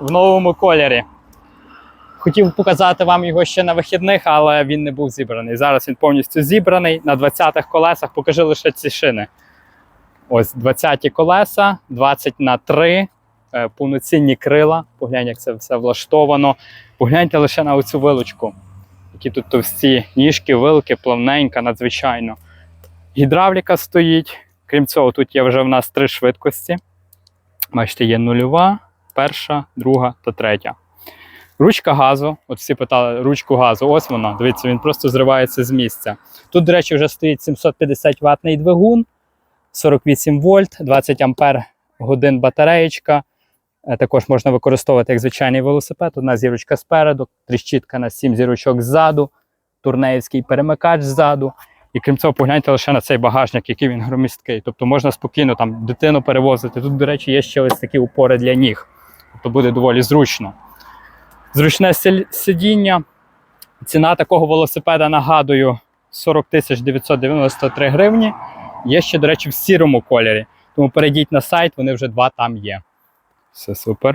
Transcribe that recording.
в новому кольорі. Хотів показати вам його ще на вихідних, але він не був зібраний. Зараз він повністю зібраний на 20-х колесах. Покажи лише ці шини. Ось 20-ті колеса, 20 на 3, е, повноцінні крила. Поглянь, як це все влаштовано. Погляньте лише на оцю вилочку. Які тут товсті ніжки, вилки, плавненька, надзвичайно. Гідравліка стоїть. Крім цього, тут є вже в нас три швидкості. Бачите, є нульова, перша, друга та третя. Ручка газу, от всі питали ручку газу, ось вона. Дивіться, він просто зривається з місця. Тут, до речі, вже стоїть 750 ватний двигун, 48 вольт, 20 ампер годин батареєчка. Е, Також можна використовувати як звичайний велосипед. Одна зірочка спереду, тріщітка на 7 зірочок ззаду, турнеївський перемикач ззаду. І крім цього, погляньте лише на цей багажник, який він громісткий. Тобто можна спокійно там дитину перевозити. Тут, до речі, є ще ось такі упори для ніг. Тобто буде доволі зручно. Зручне сидіння. Ціна такого велосипеда, нагадую, 40 993 гривні. Є ще, до речі, в сірому кольорі. Тому перейдіть на сайт, вони вже два там є. Все супер.